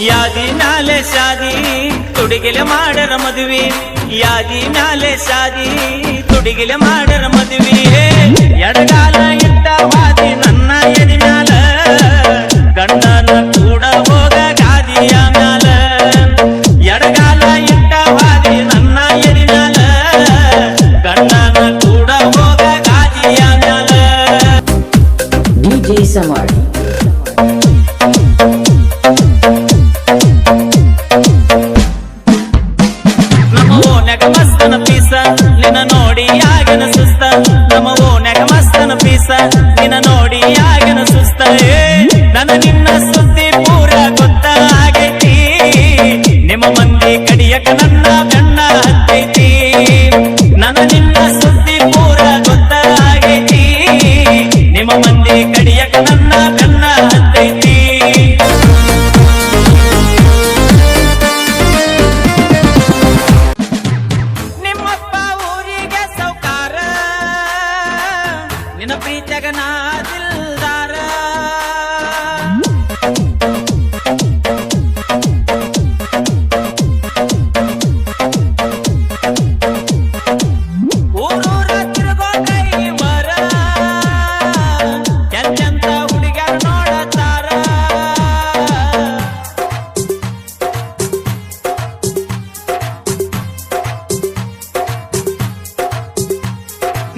ಯಾದಿ ನಾಲೆ ಸಾದಿ, ತುಡಿಗಿಲೆ ಮಾಡರ ಮದುವೆ. ಯಾದಿ ನಾಲೆ ಸಾದಿ, ತುಡಿಗಿಲೆ ಮಾಡರ ಮದುವೆ. ಎಡಗಾಲ ಇಟ್ಟ ವಾದಿ ನನ್ನ ಎದಿ ಮ್ಯಾಲ. ಗಂಡನ ಕೂಡ ಹೋಗ ಗಾದಿಯ ಮ್ಯಾಲ. ಎಡಗಾಲ ಇಟ್ಟ ವಾದಿ ನನ್ನ ಎದಿ ಮ್ಯಾಲ. ಗಂಡನ ಕೂಡ ಹೋಗ ಗಾದಿಯ ಮ್ಯಾಲ. DJ Samar. ನಿನ್ನ ನೋಡಿ ಆಗನ ಸುಸ್ತ ನನ್ನ ನಿನ್ನ ಸುದ್ದಿ ಪೂರ ಗೊತ್ತಾಗೈತಿ ನಿಮ್ಮ ಮಂದಿ ಕಡಿಯಕ ನನ್ನ ಕಣ್ಣ ಹತ್ತೈತಿ. ನನ್ನ ನಿನ್ನ ಸುದ್ದಿ ಪೂರ ಗೊತ್ತಾಗೈತಿ ನಿಮ್ಮ ಮಂದಿ ಕಡಿಯಕ ನನ್ನ ನಿನ್ನ ಪ್ರೀತಿಯಾಗ ನಾ ದಿಲ್ದಾರ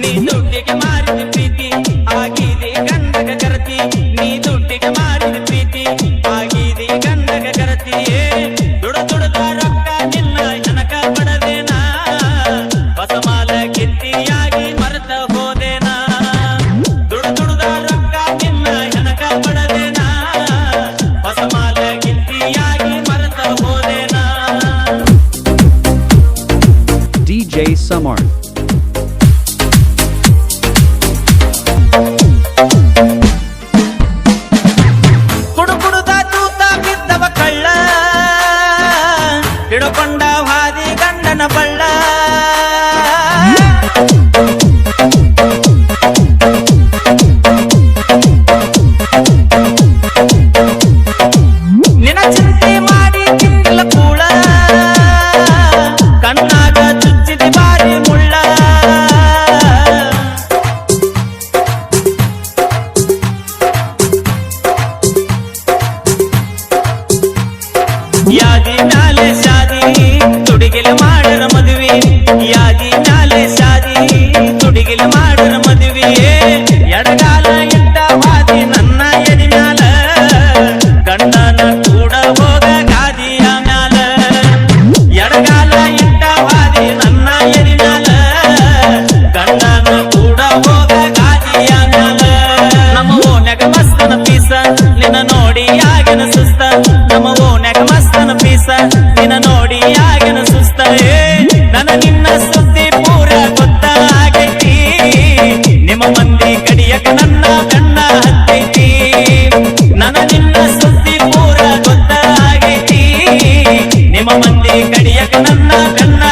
ನೀ ದುಡ್ಡಿಗೆ ಮಾರಿದ ಪ್ರೀತಿ, ಆಗಿದೆ ಗಂಧಕ ಕರತಿ. ನೀ ದುಡ್ಡಿಗೆ ಮಾರಿದ ಪ್ರೀತಿ, ಆಗಿದೆ ಗಂಧಕ ಕರತಿ. ದುಡ ದುಡದ ರೊಕ್ಕ ನಿನ್ನ ಜನಕ ಪಡದೇನಾ? ಬಸಮಾಲ ಮಾಲ ಕಿತ್ತಿಯಾಗಿ ಮರೆತ ಹೋದೇನಾ? ದುಡ ದುಡದ ರೊಕ್ಕ ನಿನ್ನ ಜನಕ ಪಡದೇನಾ? ಬಸಮಾಲ ಮಾಲ ಕಿತ್ತಿಯಾಗಿ ಮರೆತ ಹೋದೇನಾ? DJ Samar. ಯಾದಿ ನಾಲೆ ಸಾರಿ ತುಡಿಗಿಲೆ ಮಾಡರ ಮದುವೆ ಎಡಗಾಲ ಇಟ್ಟ ವಾದಿ ನನ್ನ ಎದಿ ಮ್ಯಾಲ. ಗಂಡನ ಕೂಡ ಹೋಗ ಗಾದಿಯ ಮ್ಯಾಲ. ಎಡಗಾಲ ಇಟ್ಟ ವಾದಿ ನನ್ನ ಎದಿ ಮ್ಯಾಲ. ಗಂಡನ ಕೂಡ ಹೋಗ ಗಾದಿಯ ಮ್ಯಾಲ. ನಮ್ಮ ಓನ್ಯಾಗ ಮಸ್ತನ ಪೀಸ, ನಿನ್ನ ಕಡಿಯಕ ನನ್ನ ಕಣ್ಣ ಹತ್ತೈತಿ. ನನ್ನ ನಿನ್ನ ಸುದ್ದಿ ಪೂರ ಗೊತ್ತಾಗೈತಿ. ನಿಮ್ಮ ಮಂದಿ ಕಡಿಯಕ ನನ್ನ ಕಣ್ಣ